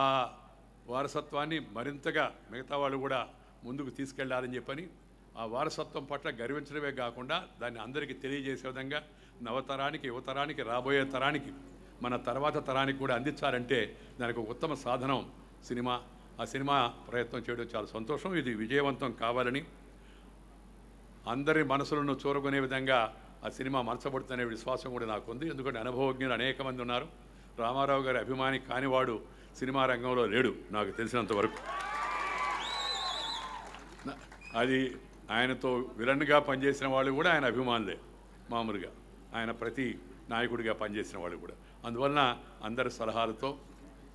ఆ వారసత్వాన్ని మరింతగా మిగతా వాళ్ళు కూడా ముందుకు తీసుకెళ్ళాలని చెప్పని ఆ వారసత్వం పట్ల గర్వించడమే కాకుండా దాన్ని అందరికీ తెలియజేసే విధంగా నవతరానికి యువతరానికి రాబోయే తరానికి మన తర్వాత తరానికి కూడా అందించాలంటే దానికి ఒక ఉత్తమ సాధనం సినిమా. ఆ సినిమా ప్రయత్నం చేయడం చాలా సంతోషం. ఇది విజయవంతం కావాలని అందరి మనసులను చూరుకునే విధంగా ఆ సినిమా మనసపడుతున్న విశ్వాసం కూడా నాకు ఉంది ఎందుకంటే అనుభవజ్ఞులు అనేక మంది ఉన్నారు. రామారావు గారి అభిమాని కానివాడు సినిమా రంగంలో లేడు నాకు తెలిసినంత వరకు. అది ఆయనతో విలన్గా పనిచేసిన వాళ్ళు కూడా ఆయన అభిమానులే మామూలుగా. ఆయన ప్రతి నాయకుడిగా పనిచేసిన వాళ్ళు కూడా. అందువలన అందరి సలహాలతో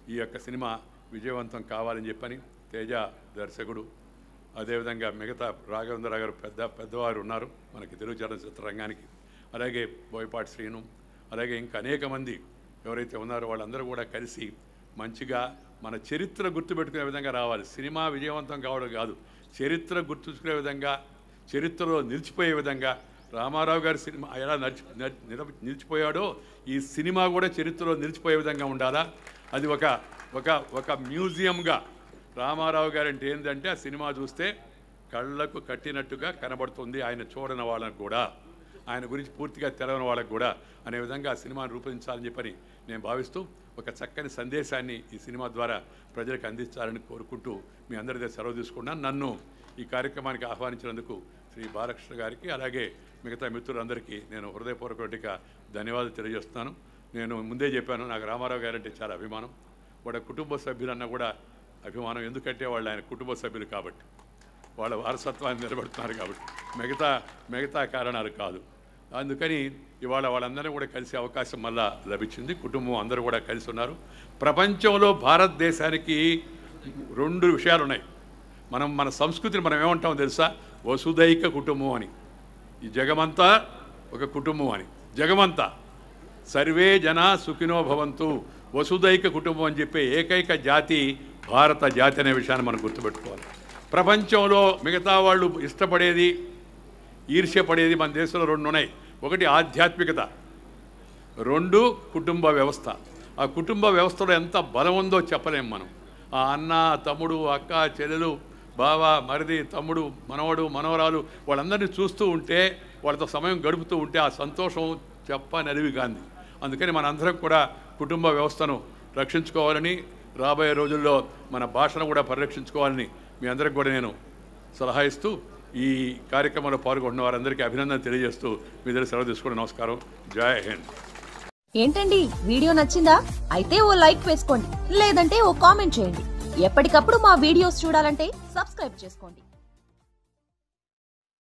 ఈ యొక్క సినిమా విజయవంతం కావాలని చెప్పని తేజ దర్శకుడు అదేవిధంగా మిగతా రాఘవేంద్ర గారు పెద్ద పెద్దవారు ఉన్నారు. మనకి తెలుగు చలనచిత్ర రంగానికి. అలాగే బోయపాటి శ్రీను అలాగే ఇంకా అనేక మంది ఎవరైతే ఉన్నారో వాళ్ళందరూ కూడా కలిసి మంచిగా మన చరిత్ర గుర్తుపెట్టుకునే విధంగా రావాలి. సినిమా విజయవంతం కావడం కాదు. చరిత్ర గుర్తుంచుకునే విధంగా చరిత్రలో నిలిచిపోయే విధంగా రామారావు గారి సినిమా ఎలా నడిచి నిలిచిపోయాడో ఈ సినిమా కూడా చరిత్రలో నిలిచిపోయే విధంగా ఉండాలా? అది ఒక ఒక ఒక మ్యూజియంగా రామారావు గారంటే ఏంటంటే ఆ సినిమా చూస్తే కళ్ళకు కట్టినట్టుగా కనబడుతుంది ఆయన చూడని వాళ్ళకు కూడా. ఆయన గురించి పూర్తిగా తెలవని వాళ్ళకు కూడా. అనే విధంగా ఆ సినిమాను రూపొందించాలని చెప్పని నేను భావిస్తూ ఒక చక్కని సందేశాన్ని ఈ సినిమా ద్వారా ప్రజలకు అందించాలని కోరుకుంటూ మీ అందరి దగ్గర సెలవు తీసుకున్నాను. నన్ను ఈ కార్యక్రమానికి ఆహ్వానించినందుకు శ్రీ బాలకృష్ణ గారికి అలాగే మిగతా మిత్రులందరికీ నేను హృదయపూర్వకటిగా ధన్యవాదాలు తెలియజేస్తున్నాను. నేను ముందే చెప్పాను నాకు రామారావు గారంటే చాలా అభిమానం. వాడ కుటుంబ సభ్యులన్నా కూడా అభిమానం ఎందుకంటే వాళ్ళు ఆయన కుటుంబ సభ్యులు కాబట్టి. వాళ్ళ వారసత్వాన్ని నిలబెడుతున్నారు కాబట్టి. మిగతా మిగతా కారణాలు కాదు. అందుకని ఇవాళ వాళ్ళందరూ కూడా కలిసే అవకాశం మళ్ళా లభించింది. కుటుంబం అందరూ కూడా కలిసి ఉన్నారు. ప్రపంచంలో భారతదేశానికి రెండు విషయాలు ఉన్నాయి. మనం మన సంస్కృతిని మనం ఏమంటామో తెలుసా? వసుదైక కుటుంబం అని. ఈ జగమంతా ఒక కుటుంబం అని. జగమంతా. సర్వే జన సుఖినో భవంతు. వసుదైక కుటుంబం అని చెప్పే ఏకైక జాతి భారత జాతి అనే విషయాన్ని మనం గుర్తుపెట్టుకోవాలి. ప్రపంచంలో మిగతా వాళ్ళు ఇష్టపడేది ఈర్ష్యపడేది మన దేశంలో రెండు ఉన్నాయి. ఒకటి ఆధ్యాత్మికత రెండు కుటుంబ వ్యవస్థ. ఆ కుటుంబ వ్యవస్థలో ఎంత బలం ఉందో చెప్పలేము మనం. ఆ అన్న తమ్ముడు అక్క చెల్లెలు బావ మరిది తమ్ముడు మనవడు మనవరాలు వాళ్ళందరినీ చూస్తూ ఉంటే వాళ్ళతో సమయం గడుపుతూ ఉంటే ఆ సంతోషం చెప్పనరివి గాంధీ. అందుకని మనందరం కూడా కుటుంబ వ్యవస్థను రక్షించుకోవాలని రాబోయే రోజుల్లో మన భాషను కూడా పరిరక్షించుకోవాలని మీ అందరికి కూడా నేను సలహా ఇస్తూ ఈ కార్యక్రమంలో పాల్గొంటున్న వారందరికీ అభినందన తెలియజేస్తూ మీ దగ్గర సెలవు తీసుకోవడం నమస్కారం. జై హింద్. ఏంటండి వీడియో నచ్చిందా? అయితే ఓ లైక్ వేసుకోండి లేదంటే ఓ కామెంట్ చేయండి. ఎప్పటికప్పుడు మా వీడియోస్ చూడాలంటే సబ్స్క్రైబ్ చేసుకోండి.